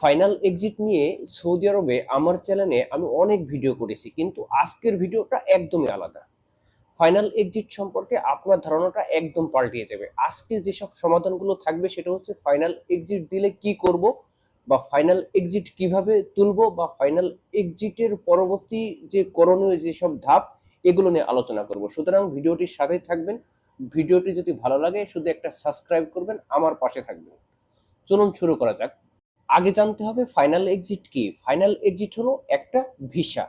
Final exit নিয়ে Saudi আরবে আমার চ্যানেলে আমি অনেক ভিডিও করেছি, কিন্তু আজকের ভিডিওটা একদমই আলাদা। ফাইনাল এক্সিট সম্পর্কে আপনার ধারণাটা একদম পাল্টিয়ে যাবে। আজকে যেসব সমাধানগুলো থাকবে সেটা হচ্ছে ফাইনাল এক্সিট দিলে কি করব বা ফাইনাল এক্সিট কীভাবে তুলব বা ফাইনাল এক্সিটের পরবর্তী যে করণীয় যেসব ধাপ, এগুলো নিয়ে আলোচনা করব। সুতরাং ভিডিওটির সাথেই থাকবেন। ভিডিওটি যদি ভালো লাগে, শুধু একটা সাবস্ক্রাইব করবেন, আমার পাশে থাকবেন। চলুন শুরু করা যাক। আগে জানতে হবে ফাইনাল এক্সিট কি? ফাইনাল এক্সিট হলো একটা ভিসা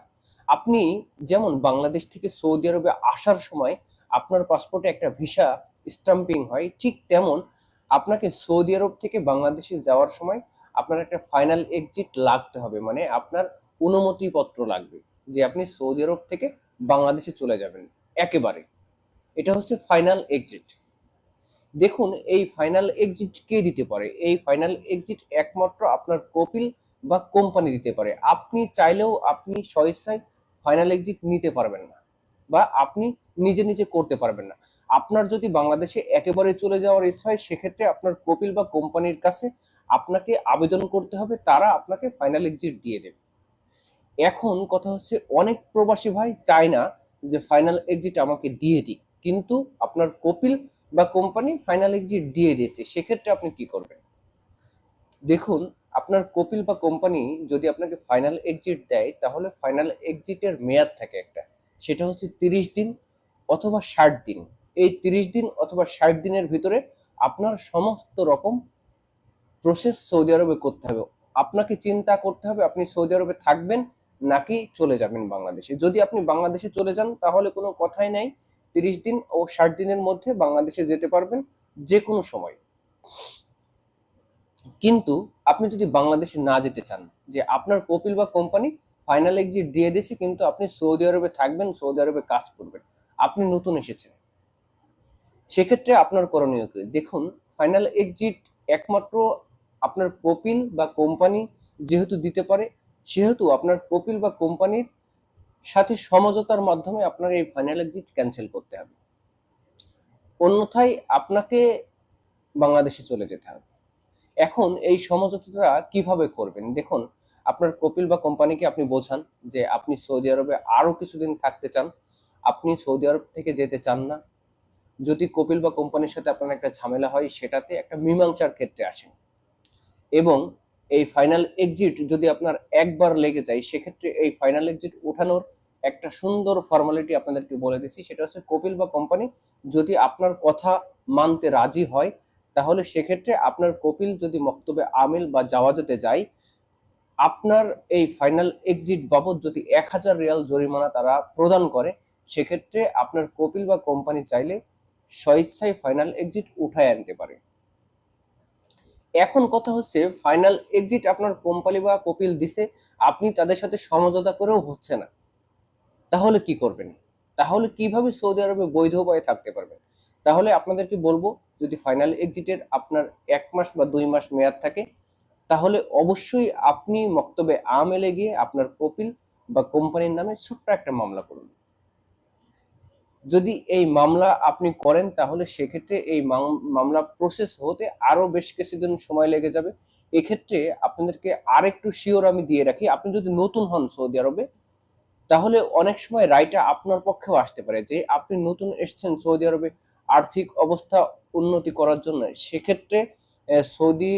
আপনি যেমন বাংলাদেশ থেকে সৌদি আরবে আসার সময় আপনার পাসপোর্টে একটা ভিসা স্টাম্পিং হয়, ঠিক তেমন আপনাকে সৌদি আরব থেকে বাংলাদেশে যাওয়ার সময় আপনার একটা ফাইনাল এক্সিট লাগতে হবে মানে আপনার অনুমতিপত্র লাগবে যে আপনি সৌদি আরব থেকে বাংলাদেশে চলে যাবেন, একেবারে। এটা হচ্ছে ফাইনাল এক্সিট দেখুন, এই ফাইনাল এক্সিট কে দিতে পারে? এই ফাইনাল এক্সিট একমাত্র আপনার কপিল বা কোম্পানি দিতে পারে। আপনি চাইলেও আপনি স্বেচ্ছায় ফাইনাল এক্সিট নিতে পারবেন না বা আপনি নিজে নিজে করতে পারবেন না। আপনার যদি বাংলাদেশে একেবারে চলে যাওয়ার ইচ্ছা হয়, সেক্ষেত্রে আপনার কপিল বা কোম্পানির কাছে আপনাকে আবেদন করতে হবে, তারা আপনাকে ফাইনাল এক্সিট দিয়ে দেবে। এখন কথা হচ্ছে, অনেক প্রবাসী ভাই চায় না যে ফাইনাল এক্সিট আমাকে দিয়ে দিক। কিন্তু আপনার কপিল বা কোম্পানি ফাইনাল এক্সিট দিয়ে দিয়েছে, সেক্ষেত্রে আপনি কি করবেন? দেখুন, আপনার কপিল বা কোম্পানি যদি আপনাকে ফাইনাল এক্সিট দেয়, তাহলে ফাইনাল এক্সিটের মেয়াদ থাকে একটা। সেটা হচ্ছে তিরিশ দিন অথবা ষাট দিন। এই তিরিশ দিন অথবা ষাট দিনের ভিতরে আপনার সমস্ত রকম প্রসেস সৌদি আরবে করতে হবে। আপনাকে চিন্তা করতে হবে, আপনি সৌদি আরবে থাকবেন নাকি চলে যাবেন বাংলাদেশে। যদি আপনি বাংলাদেশে চলে যান, তাহলে কোনো কথাই নাই। তিরিশ দিন ও ষাট দিনের মধ্যে বাংলাদেশে যেতে পারবেন যে কোনো সময়। কিন্তু আপনি যদি বাংলাদেশে না যেতে চান, যে আপনার কপিল বা কোম্পানি ফাইনাল এক্সিট দিয়ে দিয়েছে, কিন্তু আপনি সৌদি আরবে থাকবেন, সৌদি আরবে কাজ করবেন, আপনি নতুন এসেছেন, সেক্ষেত্রে আপনার করণীয় কি? দেখুন ফাইনাল এক্সিট একমাত্র আপনার কপিল বা কোম্পানি যেহেতু দিতে পারে, সেহেতু আপনার কপিল বা কোম্পানির সাথে সমঝোতার মাধ্যমে আপনার এই ফাইনাল এক্সিট ক্যান্সেল করতে হবে। অন্যথায় আপনাকে বাংলাদেশে চলে যেতে হবে। এখন এই সমঝোতাটা কীভাবে করবেন? দেখুন, আপনার কপিল বা কোম্পানিকে আপনি বোঝান যে আপনি সৌদি আরবে আরও কিছুদিন থাকতে চান। আপনি সৌদি আরব থেকে যেতে চান না। যদি কপিল বা কোম্পানির সাথে আপনার একটা ঝামেলা হয়, সেটাতে একটা মীমাংসার ক্ষেত্রে আসেন। এবং এই ফাইনাল এক্সিট যদি আপনার একবার লেগে যায়, সেক্ষেত্রে এই ফাইনাল এক্সিট ওঠানোর একটা সুন্দর ফর্মালিটি আপনাদেরকে বলে দিচ্ছি। সেটা হচ্ছে কপিল বা কোম্পানি যদি আপনার কথা মানতে রাজি হয়, তাহলে সেক্ষেত্রে আপনার কপিল যদি মক্তবে আমিল বা জাওয়াজাতে যায়, আপনার এই ফাইনাল এক্সিট বাবদ যদি এক হাজার রিয়াল জরিমানা তারা প্রদান করে, সেক্ষেত্রে আপনার কপিল বা কোম্পানি চাইলে স্বেচ্ছায় ফাইনাল এক্সিট উঠায় আনতে পারে। এখন কথা হচ্ছে ফাইনাল এক্সিট আপনার কোম্পানি বা কপিল দিছে, আপনি তাদের সাথে সমঝোতা করেও হচ্ছে না। তাহলে কি করবেন? তাহলে কীভাবে সৌদি আরবে বৈধ উপায়ে থাকতে পারবেন তাহলে আপনাদেরকে বলব, যদি ফাইনাল এক্সিটের আপনার এক মাস বা দুই মাস মেয়াদ থাকে, তাহলে অবশ্যই আপনি মক্তবে আমেলে গিয়ে আপনার কপিল বা কোম্পানির নামে ছোট্ট একটা মামলা করুন। যদি এই মামলা আপনি করেন, তাহলে সেক্ষেত্রে এই মামলা প্রসেস হতে আরও বেশ কিছুদিন সময় লেগে যাবে। এক্ষেত্রে আপনাদেরকে আরেকটু শিওর আমি দিয়ে রাখি, আপনি যদি নতুন হন সৌদি আরবে, তাহলে অনেক সময় রায়টা আপনার পক্ষেও আসতে পারে যে আপনি নতুন এসছেন সৌদি আরবে, আর্থিক অবস্থা উন্নতি করার জন্য। সেক্ষেত্রে সৌদি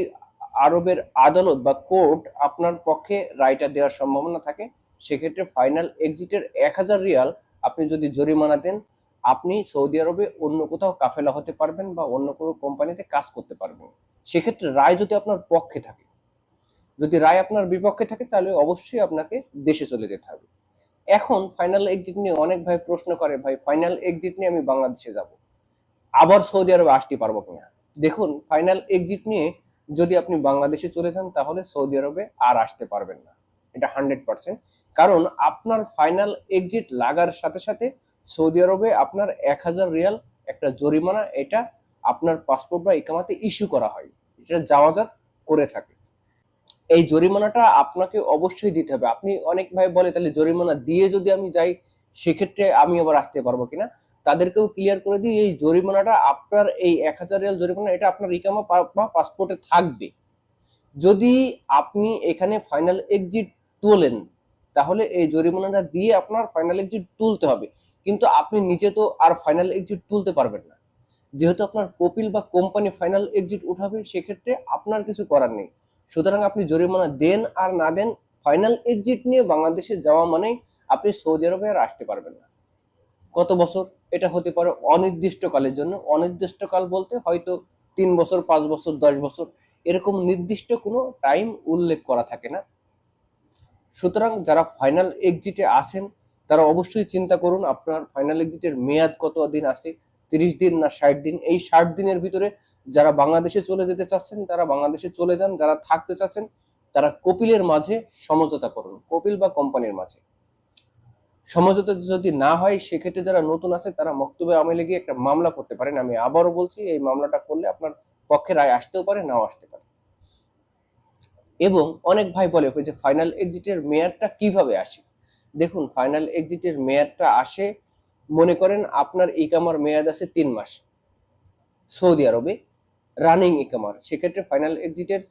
আরবের আদালত বা কোর্ট আপনার পক্ষে রায়টা দেওয়ার সম্ভাবনা থাকে। সেক্ষেত্রে ফাইনাল এক্সিটের এক হাজার রিয়াল আপনি যদি জরিমানা দেন আপনি সৌদি আরবে অন্য কোথাও কাফেলা হতে পারবেন বা অন্য কোনো কোম্পানিতে কাজ করতে পারবেন। সেক্ষেত্রে রায় যদি আপনার পক্ষে থাকে, যদি রায় আপনার বিপক্ষে থাকে, তাহলে অবশ্যই আপনাকে দেশে চলে যেতে হবে। এখন ফাইনাল এক্সিট নিয়ে অনেক ভাই প্রশ্ন করে, ভাই ফাইনাল এক্সিট নিয়ে আমি বাংলাদেশে যাব। আবার সৌদি আরবে আসতে পারব কিনা? দেখুন ফাইনাল এক্সিট নিয়ে যদি আপনি বাংলাদেশে চলে যান, তাহলে সৌদি আরবে আর আসতে পারবেন না। এটা হান্ড্রেড পার্সেন্ট কারণ আপনার ফাইনাল এক্সিট লাগার সাথে সাথে সৌদি আরবে আপনার এক হাজার রিয়াল একটা জরিমানা, এটা আপনার পাসপোর্ট বা ইকামাতে ইস্যু করা হয়। এটা যাওয়াজাত করে থাকে। এই জরিমানাটা আপনাকে অবশ্যই দিতে হবে। আপনি অনেক ভাই বলে, তাহলে জরিমানা দিয়ে যদি আমি যাই, সেক্ষেত্রে আমি আবার আসতে পারব কিনা? তাদেরকেও ক্লিয়ার করে দিই এই জরিমানাটা আপনার এই এক হাজার রিয়াল জরিমানা, এটা আপনার ইকামা বা পাসপোর্টে থাকবে। যদি আপনি এখানে ফাইনাল এক্সিট তোলেন, তাহলে এই জরিমানাটা দিয়ে আপনার ফাইনাল এক্সিট তুলতে হবে। কিন্তু আপনি নিজে তো আর ফাইনাল এক্সিট তুলতে পারবেন না। যেহেতু আপনার কপিল বা কোম্পানি ফাইনাল এক্সিট উঠাবে, সেক্ষেত্রে আপনার কিছু করার নেই। সুতরাং আপনি জরিমানা দেন আর না দেন ফাইনাল এক্সিট নিয়ে বাংলাদেশে যাওয়া মানেই আপনি সৌদি আরবে আর আসতে পারবেন না। কত বছর? এটা হতে পারে অনির্দিষ্টকালের জন্য। অনির্দিষ্টকাল বলতে হয়তো তিন বছর, পাঁচ বছর, দশ বছর, এরকম নির্দিষ্ট কোনো টাইম উল্লেখ করা থাকে না। সুতরাং যারা ফাইনাল এক্সিটে আসেন তারা অবশ্যই চিন্তা করুন, আপনার ফাইনাল এক্সিটের মেয়াদ কত দিন আছে, তিরিশ দিন না ষাট দিন? এই ষাট দিনের ভিতরে যারা বাংলাদেশে চলে যেতে চাচ্ছেন, তারা বাংলাদেশে চলে যান, যারা থাকতে চাচ্ছেন, তারা কপিলের মাঝে সমঝোতা করুন, কপিল বা কোম্পানির মাঝে। সমঝোতা যদি না হয়, সেক্ষেত্রে যারা নতুন আছে, তারা মক্তবে আমলে গিয়ে একটা মামলা করতে পারেন। আমি আবারও বলছি, এই মামলাটা করলে আপনার পক্ষে রায় আসতেও পারে, নাও আসতে পারে। এবং অনেক ভাই বলে যে ফাইনাল এক্সিটের মেয়াদটা কীভাবে আসে? দেখুন ফাইনাল এক্সিটের মেয়াদটা আসে, মনে করেন আপনার ইকামার মেয়াদ আছে তিন মাস, সৌদি আরবে রানিং ইকামার সেক্ষেত্রে ফাইনাল এক্সিটের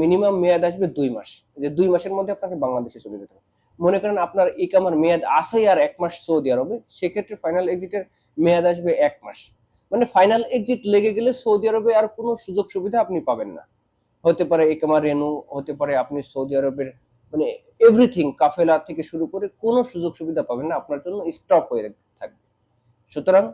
মিনিমাম মেয়াদ আসবে দুই মাস, যে দুই মাসের মধ্যে আপনাকে বাংলাদেশে চলে যেতে হবে। মনে করেন আপনার ইকামার মেয়াদ আছে আর এক মাস সৌদি আরবে, সেক্ষেত্রে ফাইনাল এক্সিটের মেয়াদ আসবে এক মাস। মানে ফাইনাল এক্সিট লেগে গেলে সৌদি আরবে আর কোনো সুযোগ সুবিধা আপনি পাবেন না। হতে পারে ইকামা রেনু হতে পারে আপনি সৌদি আরবের মানে এভরিথিং কাফেলা থেকে শুরু করে কোনো সুযোগ সুবিধা পাবেন না, আপনার জন্য স্টপ হয়ে থাকবে। সুতরাং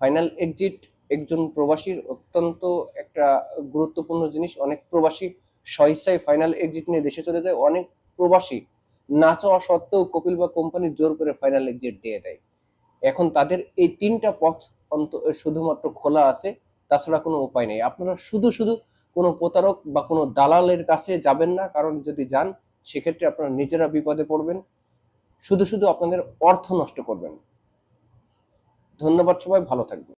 ফাইনাল এক্সিট একজন প্রবাসীর অত্যন্ত একটা গুরুত্বপূর্ণ জিনিস, অনেক প্রবাসী স্বইচ্ছায় ফাইনাল এক্সিট নিয়ে দেশে চলে যায়, অনেক প্রবাসী না চাওয়া সত্ত্বেও কপিল বা কোম্পানি জোর করে ফাইনাল এক্সিট দিয়ে দেয়। এখন তাদের এই তিনটা পথ অন্ত, শুধুমাত্র খোলা আছে, তাছাড়া কোনো উপায় নেই। আপনারা শুধু শুধু কোনো প্রতারক বা কোনো দালালের কাছে যাবেন না, কারণ যদি যান সেক্ষেত্রে আপনারা নিজেরা বিপদে পড়বেন। শুধু শুধু আপনাদের অর্থ নষ্ট করবেন ধন্যবাদ সবাই, ভালো থাকবেন।